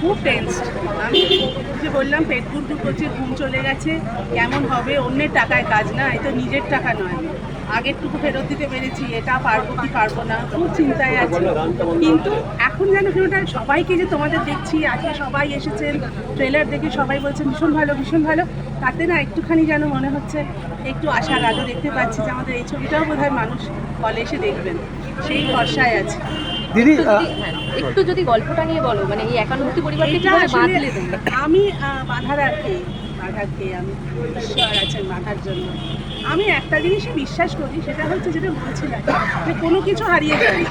খুব টেন্স আমি যে বললাম পেট গুড় ঘুম চলে গেছে, কেমন হবে? অন্যের টাকায় কাজ না এ তো নিজের টাকা নয়। আগেরটুকু ফেরত দিতে পেরেছি, এটা পারব কি পারব না, খুব চিন্তায় আছি। কিন্তু এখন যেন কেউটা সবাইকে যে তোমাদের দেখছি, আজকে সবাই এসেছেন ট্রেলার দেখে সবাই বলছেন, ভীষণ ভালো ভীষণ ভালো। তাতে না একটুখানি যেন মনে হচ্ছে, একটু আশার আলো দেখতে পাচ্ছি যে আমাদের এই ছবিটাও বোধহয় মানুষ হলে এসে দেখবেন। সেই ভরসায় আছে। দিদি একটু যদি- হ্যাঁ, একটু যদি গল্পটা নিয়ে বলো মানে এই একান্নবর্তী পরিবারকে কীভাবে বাঁধলে আমি বাধার আর কে বাধার কে আমি ঈশ্বর আছেন বাধার জন্য। আমি একটা জিনিসই বিশ্বাস করি সেটা হচ্ছে যেটা বলছিলাম যে কোনো কিছু হারিয়ে যায়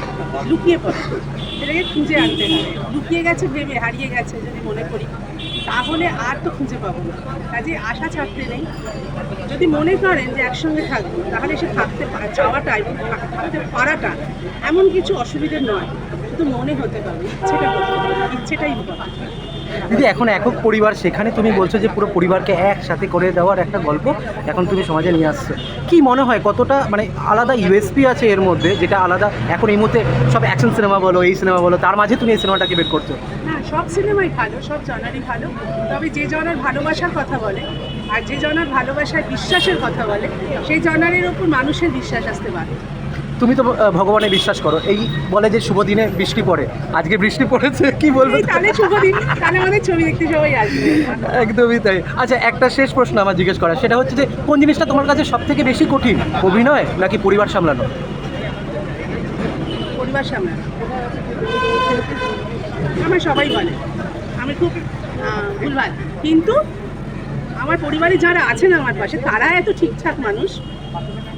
লুকিয়ে পড়ে। সেটাকে খুঁজে আনতে হবে লুকিয়ে গেছে ভেবে হারিয়ে গেছে যদি মনে করি। তাহলে আর তো খুঁজে পাবো না। কাজে আশা ছাড়তে নেই। যদি মনে করেন যে একসঙ্গে থাকব, তাহলে সে থাকতে চাওয়াটা এবং থাকতে পারাটা এমন কিছু অসুবিধে নয়। শুধু মনে হতে পারে, ইচ্ছেটা হতে হবে ইচ্ছেটাই দিদি, এখন একক পরিবার, সেখানে তুমি বলছো যে পুরো পরিবারকে একসাথে করে দেওয়ার একটা গল্প এখন তুমি সমাজে নিয়ে আসছো। কি মনে হয়, কতটা মানে আলাদা ইউএসপি আছে এর মধ্যে, যেটা আলাদা, এখন এই মুহূর্তে সব অ্যাকশন সিনেমা বলো, এই সিনেমা বলো, তার মাঝে তুমি এই সিনেমাটাকে বের করছ? সব সিনেমাই ভালো সব জনারই ভালো। তবে যে জনার ভালোবাসার কথা বলে আর যে জনার ভালোবাসায় বিশ্বাসের কথা বলে সেই জনারের ওপর মানুষের বিশ্বাস আসতে পারে। তুমি তো ভগবানে বিশ্বাস করো। এই বলে যে শুভ দিনে বৃষ্টি পড়ে আজকে বৃষ্টি পড়েছে কি বলব? তাহলে শুভ দিন তাহলে আমাদের ছবি দেখতে সবাই আসবে। একদমই তাই। আচ্ছা একটা শেষ প্রশ্ন আমার জিজ্ঞেস করা সেটা হচ্ছে যে কোন জিনিসটা তোমার কাছে সব থেকে বেশি কঠিন অভিনয় নাকি পরিবার সামলানো? পরিবার সামনে আমার সবাই বলে। আমি খুব ভুলভাল। কিন্তু আমার পরিবারে যারা আছেন আমার পাশে তারা এত ঠিকঠাক মানুষ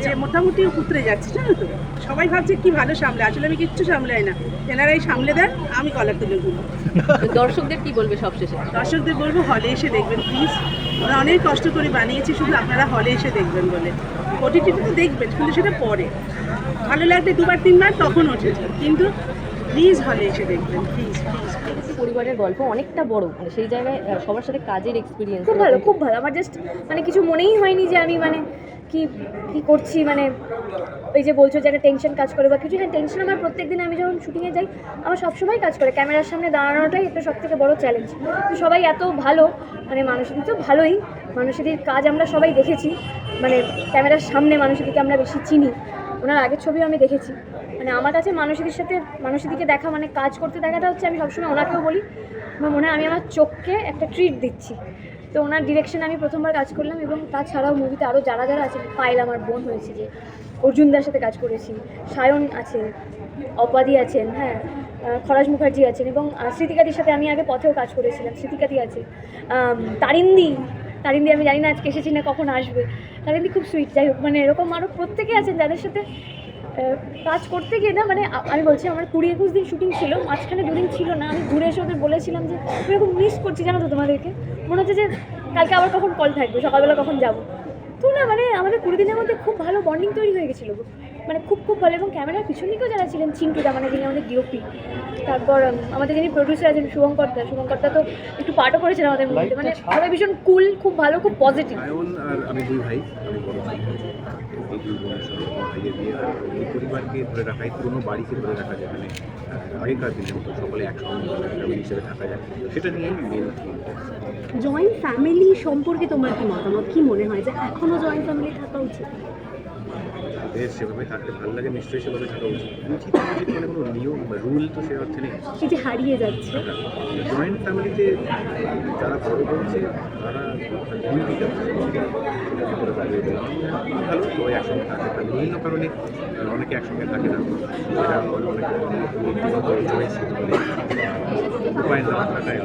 যে মোটামুটি উতরে যাচ্ছে জানো তো? সবাই ভাবছে কি ভালো সামলে আসলে আমি কিচ্ছু সামলাই না। এনারাই সামলে দেন আমি কলার তুলে ঘুরবো দর্শকদের কি বলবে সবশেষে? দর্শকদের বলব হলে এসে দেখবেন প্লিজ আমরা অনেক কষ্ট করে বানিয়েছি শুধু আপনারা হলে এসে দেখবেন বলে। ওটিটিতে তো দেখবেন কিন্তু সেটা পরে। ভালো লাগলে দুবার তিনবার তখন ওঠেছে কিন্তু প্লিজ হলে এসে দেখবেন প্লিজ প্লিজ প্লিজ পরিবারের গল্প অনেকটা বড়। মানে সেই জায়গায় সবার সাথে কাজের এক্সপিরিয়েন্স খুব ভালো খুব ভালো। আমার জাস্ট মানে কিছু মনেই হয়নি যে আমি মানে কি কি করছি। মানে ওই যে বলছো যে একটা টেনশন কাজ করে বা কিছু হ্যাঁ টেনশন আমার প্রত্যেক দিন আমি যখন শুটিংয়ে যাই আমার সবসময় কাজ করে। ক্যামেরার সামনে দাঁড়ানোটাই একটা সব থেকে বড় চ্যালেঞ্জ তো সবাই এত ভালো মানে মানুষের তো ভালোই। মানুষের কাজ আমরা সবাই দেখেছি। মানে ক্যামেরার সামনে মানুষেরদিকে আমরা বেশি চিনি। ওনার আগের ছবিও আমি দেখেছি। মানে আমার কাছে মানুষের সাথে মানুষের দিকে দেখা মানে কাজ করতে দেখাটা হচ্ছে আমি সবসময় ওনাকেও বলি আমার মনে হয় আমি আমার চোখকে একটা ট্রিট দিচ্ছি। তো ওনার ডিরেকশনে আমি প্রথমবার কাজ করলাম এবং তাছাড়াও মুভিতে আরও যারা যারা আছে পায়েল আমার বোন হয়েছে যে অর্জুনদার সাথে কাজ করেছি, সায়ন আছে, অপাদি আছেন হ্যাঁ খরাজ মুখার্জি আছেন এবং স্মৃতিকাদির সাথে আমি আগে পথেও কাজ করেছিলাম, স্মৃতিকাদি আছে। তারিন্দি তারিন্দি আমি জানি না আজকে এসেছি না কখন আসবে। তারিন্দি খুব সুইট যাই হোক মানে এরকম আরও প্রত্যেকে আছেন যাদের সাথে কাজ করতে গিয়ে না মানে আমি বলছি আমার কুড়ি একুশ দিন শুটিং ছিল মাঝখানে দুদিন ছিল না আমি ঘুরে এসে ওদের বলেছিলাম যে আমি এরকম মিস করছি জানো তো তোমাদেরকে। মনে হচ্ছে যে কালকে আবার কখন কল থাকবে? সকালবেলা কখন যাব? তো না মানে আমাদের কুড়ি দিনের মধ্যে খুব ভালো বন্ডিং তৈরি হয়ে গেছিল। মানে খুব খুব ভালো। এবং ক্যামেরার পিছন দিকেও যারা ছিলেন চিন্টুদা মানে যিনি আমাদের ডিওপি তারপর আমাদের যিনি প্রডিউসার আছেন শুভঙ্করদা শুভঙ্করদা তো একটু পার্টও করেছেন আমাদের মধ্যে মানে সবাই ভীষণ কুল খুব ভালো খুব পজিটিভ আমি দুই ভাই। এই পরিবারকে ধরে রাখা এই পুরোনো বাড়িকে ধরে রাখা যেখানে আগেকার দিনের মতো সকলে একসঙ্গে হিসেবে থাকা যায়। সেটা নিয়েই মেন জয়েন্ট ফ্যামিলি সম্পর্কে তোমার কি মতামত? কি মনে হয় যে এখনও জয়েন্ট ফ্যামিলি থাকা উচিত? তাদের সেভাবে থাকতে ভালো লাগে নিশ্চয়ই সেভাবে থাকা উচিত। উচিত উচিত মানে কোনো নিয়ম বা রুল তো সে অর্থে নেই। এই যে হারিয়ে যাচ্ছে। জয়েন্ট ফ্যামিলিতে যারা বড় করছে তারা করে দাঁড়িয়ে ভালো সবাই একসঙ্গে থাকে। আর বিভিন্ন কারণে অনেকে একসঙ্গে থাকে না। এটা অনেক ব্যক্তিগত চয়েস উপায় না থাকায়।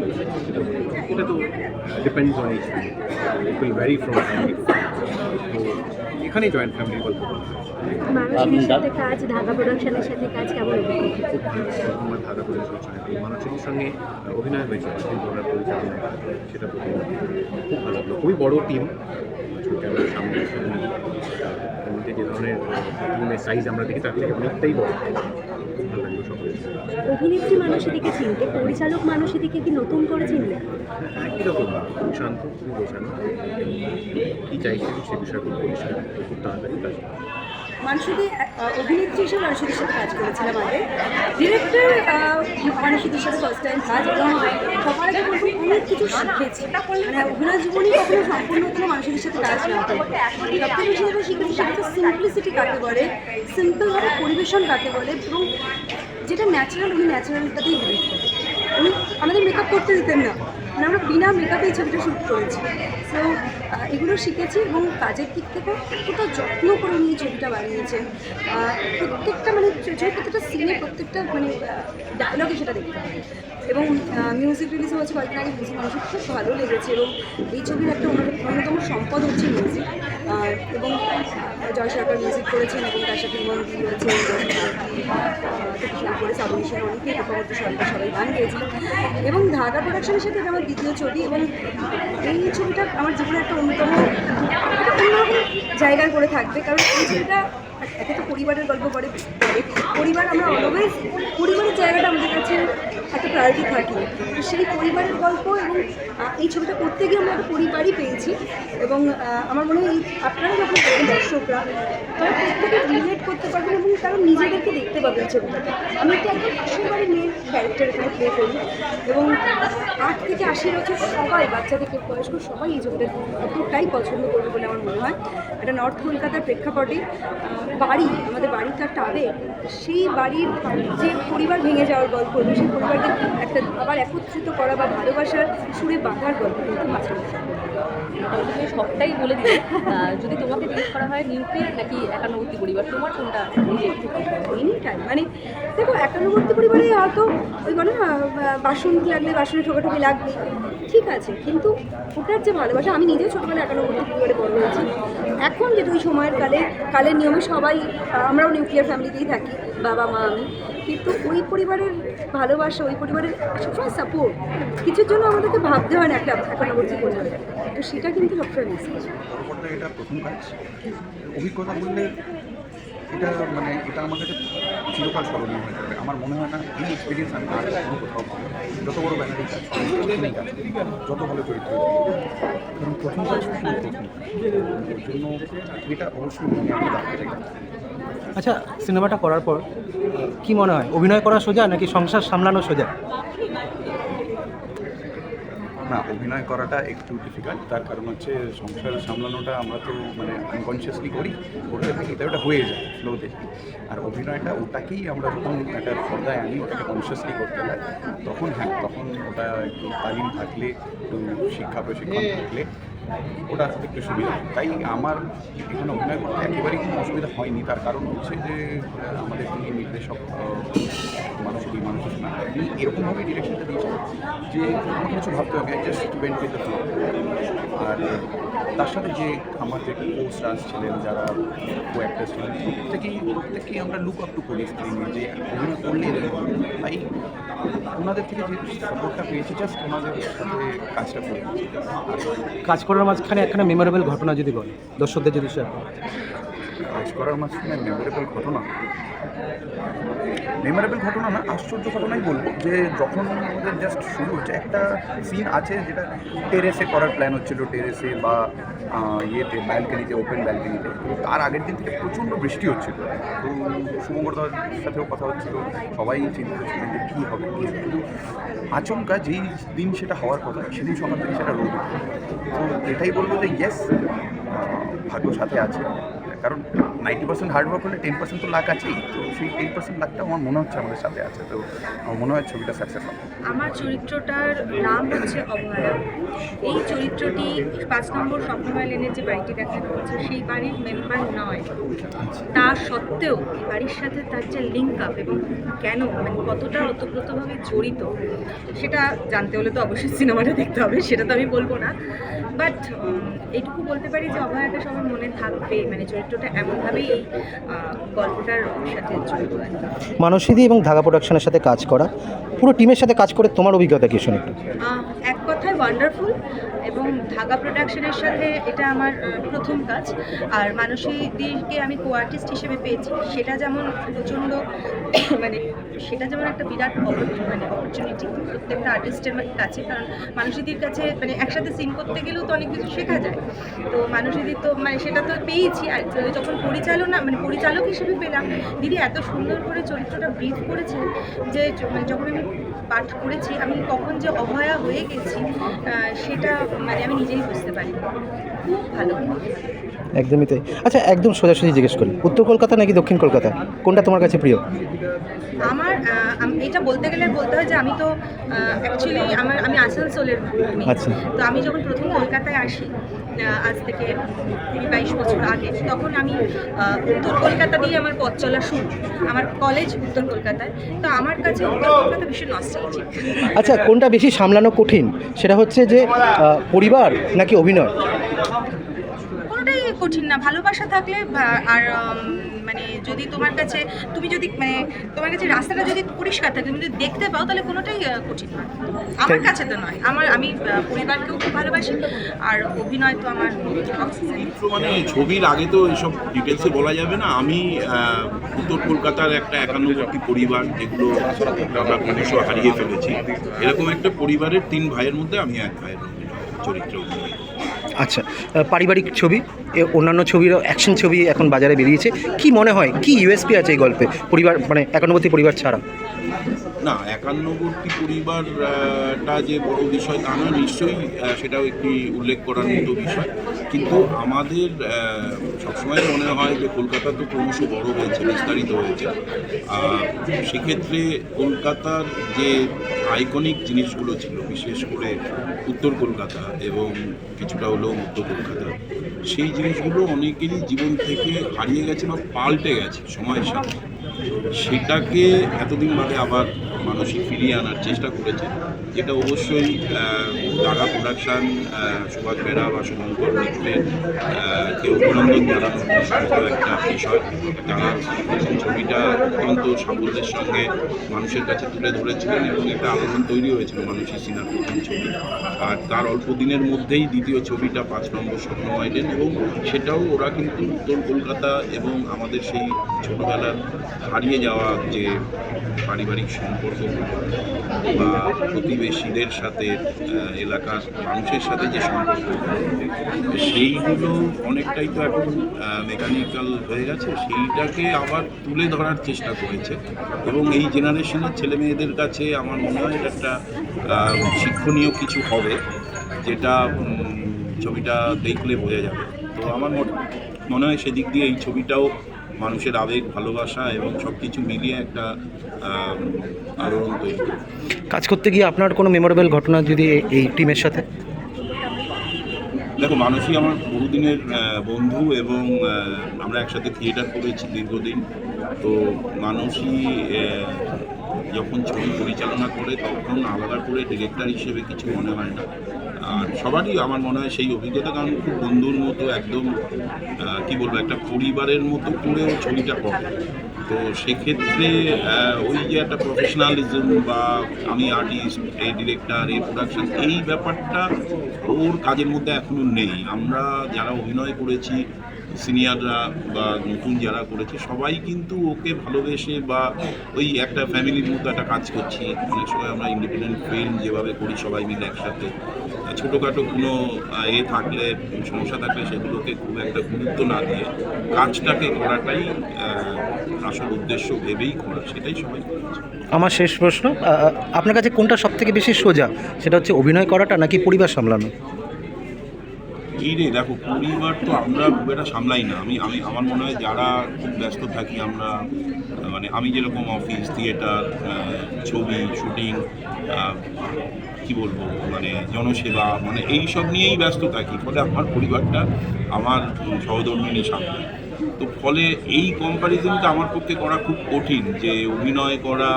সেটা পারে। এটা তো depends on each it will vary from এখানেই জয়েন্ট ফ্যামিলি বলতে সাথে কাজ ঢাকা প্রোডাকশনের সাথে কাজ কেমন? খুব ভালো আমার ধাঁধা করে চলছে এই মানুষের সঙ্গে অভিনয় হয়েছে পরিচালনা সেটা খুব ভালো লাগল। খুবই বড় টিম ক্যামেরার সামনে। যে ধরনের টিমের সাইজ আমরা দেখি তার থেকে অনেকটাই বড়। ভালো লাগল সকলে অভিনেত্রী মানুষের দিকে চিনতে পরিচালক মানুষের দিকে কি নতুন করে চিনলে? একই রকম শান্ত গোছানো। কী চাইছে সে বিষয়গুলো পরিষ্কার খুব তাড়াতাড়ি কাজ মানুষদের অভিনেত্রী হিসেবে মানুষদের সাথে কাজ করেছিলাম আগে। ডিরেক্টর মানুষদের সাথে ফার্স্ট টাইম কাজ এবং সবার আগে প্রচুর শিখেছি মানে অভিনয় জীবনই কখনো সম্পূর্ণ কোনো মানুষের সাথে কাজ না করে সবথেকে বেশি যেটা শিখেছি সেটা হচ্ছে সিম্পলিসিটি কাকে বলে সিম্পলভাবে পরিবেশন কাকে বলে এবং যেটা ন্যাচারাল উনি ন্যাচারালটাতেই বিলিভ করে উনি আমাদের মেকআপ করতে দিতেন না। মানে আমরা বিনা মেকআপে ছবিটা শ্যুট করেছি। সো এগুলো শিখেছি এবং কাজের দিক থেকে কতটা যত্ন করে নিয়ে ছবিটা বানিয়েছেন প্রত্যেকটা মানে প্রত্যেকটা সিনে প্রত্যেকটা মানে ডায়লগে সেটা দেখতে হবে। এবং মিউজিক রিলিজ হয়েছে কয়েকদিন আগে মিউজিক মানুষের খুব ভালো লেগেছে এবং এই ছবির একটা অন্য- অন্যতম সম্পদ হচ্ছে মিউজিক এবং জয় সরকার মিউজিক করেছেন এবং তার সাথে ইমন দি রয়েছে করে অনেকেই রূপবর্তী সরকার সবাই গান গেয়েছি এবং ঢাকা প্রোডাকশনের সাথে আমার দ্বিতীয় ছবি এবং এই ছবিটা আমার জীবনে একটা অন্যতম অন্যরকম জায়গায় করে থাকবে কারণ এই ছবিটা একে তো পরিবারের গল্প করে। পরিবার আমরা অলওয়েজ পরিবারের জায়গাটা আমাদের কাছে একটা প্রায়োরিটি থাকে। তো সেই পরিবারের গল্প এবং এই ছবিটা করতে গিয়ে আমরা একটা পরিবারই পেয়েছি এবং আমার মনে হয় আপনারা যখন দর্শকরা, তারা প্রত্যেকে রিলেট করতে পারবেন এবং তারা নিজেদেরকে দেখতে পাবে এই ছবিটাতে আমি একটা একদম পাশের বাড়ির মেয়ের ক্যারেক্টার এখানে প্লে করি এবং আট থেকে আশি বছর সবাই বাচ্চা থেকে বয়স্ক, সবাই এই ছবিটা এতটাই পছন্দ করবে বলে আমার মনে হয়। এটা নর্থ কলকাতার প্রেক্ষাপটে বাড়ি, আমাদের বাড়িটা আবেগ সেই বাড়ির যে পরিবার ভেঙে যাওয়ার গল্প, সেই পরিবারকে একটা আবার একত্রিত করা বা ভালোবাসার সুরে বাঁধার গল্প কিন্তু তুমি সবটাই বলে দিলে যদি তোমাকে জিজ্ঞেস করা হয় নিউক্লিয়ার নাকি একান্নবর্তী পরিবার তোমার কোনটা এনি টাইম মানে দেখো একান্নবর্তী পরিবারে হয়তো ওই বলে না বাসন লাগলে বাসনে ঠোকাঠুকি লাগবে ঠিক আছে। কিন্তু ওটার যে ভালোবাসা আমি নিজেও ছোটোবেলায় একান্নবর্তী পরিবারে বড় হয়েছি। এখন যেটা ওই সময়ের কালে কালের নিয়মে সবাই আমরাও নিউক্লিয়ার ফ্যামিলিতেই থাকি বাবা মা আমি। কিন্তু ওই পরিবারের ভালোবাসা ওই পরিবারের সবসময় সাপোর্ট কিছুর জন্য আমাদেরকে ভাবতে হয় না একটা একান্নবর্তী পরিবারে। তো সেটা কিন্তু সবসময় মিস করি এটা প্রথম কাজ। অভিজ্ঞতা বললে এটা মানে এটা আমার কাছে চিরকাল স্মরণীয় হয়ে যাবে। আমার মনে হয় না এই এক্সপিরিয়েন্স আমি আর কখনো কোথাও পাবো যত বড় ব্যানারই কাজ যত ভালো চরিত্র কারণ প্রথম কাজ প্রথম জন্য এটা অবশ্যই মনে আমি রাখতে চাই। আচ্ছা সিনেমাটা করার পর কি মনে হয়? অভিনয় করা সোজা নাকি সংসার সামলানো সোজা? না, অভিনয় করাটা একটু ডিফিকাল্ট তার কারণ হচ্ছে সংসার সামলানোটা আমরা তো মানে আনকনসিয়াসলি করি। করতে থাকি তাই ওটা হয়ে যায় ফ্লোতে আর অভিনয়টা ওটাকেই আমরা যখন একটা পর্দায় আনি, ওটাকে কনসিয়াসলি করতে হয়, তখন হ্যাঁ তখন ওটা একটু তালিম থাকলে, একটু শিক্ষা প্রশিক্ষণ থাকলে ওটা একটু সুবিধা। তাই আমার এখানে অভিনয় করতে একেবারেই কোনো অসুবিধা হয়নি তার কারণ হচ্ছে যে আমাদের তিনি নির্দেশক মানুষ কি মানুষ না, আমি এরকমভাবে ডিরেকশনটা দিয়েছেন যে কিছু ভাবতে হবে জাস্ট ওয়েন্ট আর তার সাথে যে আমার যে কো স্টার্স ছিলেন যারা কো অ্যাক্টার্স ছিলেন প্রত্যেকেই প্রত্যেককেই আমরা লুক আপ টু করি স্ক্রিনে যে অভিনয় করলে তাই ওনাদের থেকে যে সাপোর্টটা পেয়েছি জাস্ট ওনাদের সাথে কাজটা করে কাজ করার মাঝখানে একখানা মেমোরেবল ঘটনা যদি বলে দর্শকদের যদি শেয়ার কাজ করার মাঝখানে মেমোরেবল ঘটনা? মেমোরেবল ঘটনা না, আশ্চর্য ঘটনাই বলব যে যখন আমাদের জাস্ট শুরু হচ্ছে, একটা সিন আছে যেটা টেরেসে করার প্ল্যান হচ্ছিল টেরেসে বা ইয়েতে ব্যালকানিতে ওপেন ব্যালকানিতে তার আগের দিন থেকে প্রচণ্ড বৃষ্টি হচ্ছিল। তো শুভঙ্করদার সাথেও কথা হচ্ছিল, সবাই চিন্তিত ছিলেন যে কী হবে কিন্তু আচমকা যেই দিন সেটা হওয়ার কথা, সেদিন সকাল থেকে সেটা রোদ তো এটাই বলব যে ইয়েস ভাগ্য সাথে আছে। কারণ নাইনটি পার্সেন্ট হার্ডওয়ার্ক হলে টেন পার্সেন্ট তো লাক আছেই। তো সেই টেন পার্সেন্ট লাকটা আমার মনে হচ্ছে আমাদের সাথে আছে। তো আমার মনে হয় ছবিটা সাকসেস হবে। আমার চরিত্রটার নাম হচ্ছে অভয়া। এই চরিত্রটি পাঁচ নম্বর স্বপ্নময় লেনের যে বাড়িটি দেখানো হচ্ছে সেই বাড়ির মেম্বার নয়। তা সত্ত্বেও এই বাড়ির সাথে তার যে লিঙ্ক আপ এবং কেন মানে কতটা ওতপ্রোতভাবে জড়িত, সেটা জানতে হলে তো অবশ্যই সিনেমাটা দেখতে হবে, সেটা তো আমি বলব না। বাট এইটুকু বলতে পারি যে অভয়াটা সবার মনে থাকবে মানে চরিত্রটা এমনভাবেই এই গল্পটার সাথে জড়িত মানসীদি এবং ধাগা প্রোডাকশনের সাথে কাজ করা পুরো টিমের সাথে কাজ করে তোমার অভিজ্ঞতা কি শুনে একটু? এক কথায় ওয়ান্ডারফুল এবং ধাগা প্রোডাকশনের সাথে এটা আমার প্রথম কাজ। আর মানসী দিকে আমি কো আর্টিস্ট হিসেবে পেয়েছি। সেটা যেমন প্রচণ্ড মানে সেটা যেমন একটা বিরাট মানে অপরচুনিটি প্রত্যেকটা আর্টিস্টের কাছে। কারণ মানুষদের কাছে মানে একসাথে সিন করতে গেলেও তো অনেক কিছু শেখা যায়। তো মানুষদের তো মানে সেটা তো পেয়েছি। আর যখন পরিচালনা মানে পরিচালক হিসেবে পেলাম, দিদি এত সুন্দর করে চরিত্রটা ব্রিফ করেছেন যে মানে যখন আমি পাঠ করেছি, আমি কখন যে অভয়া হয়ে গেছি সেটা মানে আমি নিজেই বুঝতে পারি। খুব ভালো। একদমই তাই। আচ্ছা একদম সোজাসুজি জিজ্ঞেস করি। উত্তর কলকাতা নাকি দক্ষিণ কলকাতা? কোনটা তোমার কাছে প্রিয়? আমার এটা বলতে গেলে বলতে হয় যে আমি তো অ্যাকচুয়ালি আমার আমি আসানসোলের আচ্ছা। তো আমি যখন প্রথম কলকাতায় আসি আজ থেকে কুড়ি বাইশ বছর আগে, তখন আমি উত্তর কলকাতা দিয়ে আমার পথ চলা শুরু। আমার কলেজ উত্তর কলকাতায়। তো আমার কাছে উত্তর কলকাতা ভীষণ নস্টালজিক আচ্ছা কোনটা বেশি সামলানো কঠিন? সেটা হচ্ছে যে পরিবার নাকি অভিনয়? কোনোটাই কঠিন না। ভালোবাসা থাকলে আর মানে যদি তোমার কাছে তুমি যদি মানে তোমার কাছে রাস্তাটা যদি পরিষ্কার থাকে তুমি যদি দেখতে পাও তাহলে কোনোটাই কঠিন নয় আমার কাছে তো নয়। আমার আমি পরিবারকেও খুব ভালোবাসি আর অভিনয় তো আমার মানে ছবির আগে তো এসব ডিটেলসে বলা যাবে না। আমি উত্তর কলকাতার একটা একান্নবর্তী পরিবার যেগুলো আমরা হারিয়ে ফেলেছি। এরকম একটা পরিবারের তিন ভাইয়ের মধ্যে আমি এক ভাইয়ের চরিত্র অভিনয় আচ্ছা পারিবারিক ছবি অন্যান্য ছবির অ্যাকশন ছবি এখন বাজারে বেরিয়েছে। কি মনে হয়, কি ইউএসপি আছে এই গল্পে? পরিবার মানে একান্নবর্তী পরিবার ছাড়া? না, একান্নবর্তী পরিবারটা যে বড় বিষয় তা নয়, নিশ্চয়ই সেটাও একটি উল্লেখ করার মতো বিষয়। কিন্তু আমাদের সবসময় মনে হয় যে কলকাতা তো ক্রমশ বড় হয়েছে, বিস্তারিত হয়েছে। সেক্ষেত্রে কলকাতার যে আইকনিক জিনিসগুলো ছিল, বিশেষ করে উত্তর কলকাতা এবং কিছুটা হলেও মধ্য কলকাতা, সেই জিনিসগুলো অনেকেরই জীবন থেকে হারিয়ে গেছে বা পাল্টে গেছে সময়ের সাথে। সেটাকে এতদিন বাদে আবার মানুষই ফিরিয়ে আনার চেষ্টা করেছে। যেটা অবশ্যই দাগা প্রোডাকশান সুভাষ বেরা বা শুভঙ্কর মিত্রের আহ, কে অভিনন্দন জানানোর মতো একটা বিষয় তারা ছবিটা অত্যন্ত সাফল্যের সঙ্গে মানুষের কাছে তুলে ধরেছিলেন এবং একটা আলোড়ন তৈরি হয়েছিল মানুষের সিনার প্রথম ছবি। আর তার অল্প দিনের মধ্যেই দ্বিতীয় ছবিটা পাঁচ নম্বর স্বপ্ন আইলেন এবং সেটাও ওরা কিন্তু উত্তর কলকাতা এবং আমাদের সেই ছোটবেলার হারিয়ে যাওয়া যে পারিবারিক সম্পর্কগুলো বা প্রতিবেশীদের সাথে এলাকার মানুষের সাথে যে সম্পর্ক, সেইগুলো অনেকটাই তো এখন মেকানিক্যাল হয়ে গেছে। সেইটাকে আবার তুলে ধরার চেষ্টা করেছে। এবং এই জেনারেশনের ছেলে মেয়েদের কাছে আমার মনে হয় এটা একটা শিক্ষণীয় কিছু হবে, যেটা ছবিটা দেখলে বোঝা যাবে। তো আমার মনে হয় সেদিক দিয়ে এই ছবিটাও মানুষের আবেগ ভালোবাসা এবং সব কিছু মিলিয়ে একটা আলোড়ন তৈরি কাজ করতে গিয়ে আপনার কোনো মেমোরেবল ঘটনা যদি এই টিমের সাথে? দেখো মানুষই আমার বহুদিনের বন্ধু এবং আমরা একসাথে থিয়েটার করেছি দীর্ঘদিন। তো মানুষই যখন ছবি পরিচালনা করে তখন আলাদা করে ডিরেক্টর হিসেবে কিছু মনে হয় না। আর সবারই আমার মনে হয় সেই অভিজ্ঞতা, কারণ খুব বন্ধুর মতো, একদম কি বলব, একটা পরিবারের মতো করেও ছবিটা করে। তো সেক্ষেত্রে ওই যে একটা প্রফেশনালিজম বা আমি আর্টিস্ট এই ডিরেক্টর এই প্রোডাকশন এই ব্যাপারটা ওর কাজের মধ্যে এখনও নেই। আমরা যারা অভিনয় করেছি সিনিয়ররা বা নতুন যারা করেছে, সবাই কিন্তু ওকে ভালোবেসে বা ওই একটা ফ্যামিলির মতো একটা কাজ করছি। অনেক সময় আমরা ইন্ডিপেন্ডেন্ট ফিল্ম যেভাবে করি, সবাই মিলে একসাথে। ছোটোখাটো কোনো এ থাকলে সমস্যা থাকলে সেগুলোকে খুব একটা গুরুত্ব না দিয়ে কাজটাকে করাটাই আসল উদ্দেশ্য ভেবেই করা সেটাই সবাই আমার শেষ প্রশ্ন আপনার কাছে কোনটা সব থেকে বেশি সোজা? সেটা হচ্ছে অভিনয় করাটা নাকি পরিবার সামলানো? এই রে দেখো পরিবার তো আমরা খুব একটা সামলাই না। আমি আমি আমার মনে হয় যারা খুব ব্যস্ত থাকি আমরা মানে আমি যেরকম অফিস থিয়েটার ছবি শুটিং কি বলব মানে জনসেবা মানে এই সব নিয়েই ব্যস্ত থাকি, ফলে আমার পরিবারটা আমার সহধর্মিনী সামনে। তো ফলে এই কম্প্যারিজনটা আমার পক্ষে করা খুব কঠিন, যে অভিনয় করা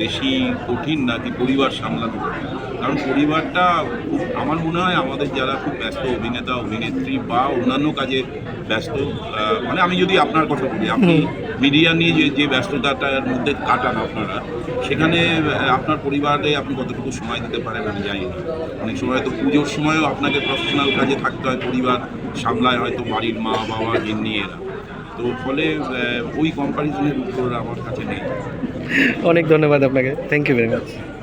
বেশি কঠিন নাকি পরিবার সামলানো কারণ পরিবারটা খুব আমার মনে হয় আমাদের যারা খুব ব্যস্ত অভিনেতা অভিনেত্রী বা অন্যান্য কাজে ব্যস্ত মানে আমি যদি আপনার কথা বলি আপনি মিডিয়া নিয়ে যে যে ব্যস্ততাটার মধ্যে কাটান আপনারা সেখানে আপনার পরিবারে আপনি কতটুকু সময় দিতে পারেন আমি জানি না। অনেক সময় তো পুজোর সময়ও আপনাকে প্রফেশনাল কাজে থাকতে হয় পরিবার সামলায় হয়তো বাড়ির মা বাবা গিন্নি এরা। তো ফলে ওই কম্পারিজনের উত্তর আমার কাছে নেই। অনেক ধন্যবাদ আপনাকে। Thank you very much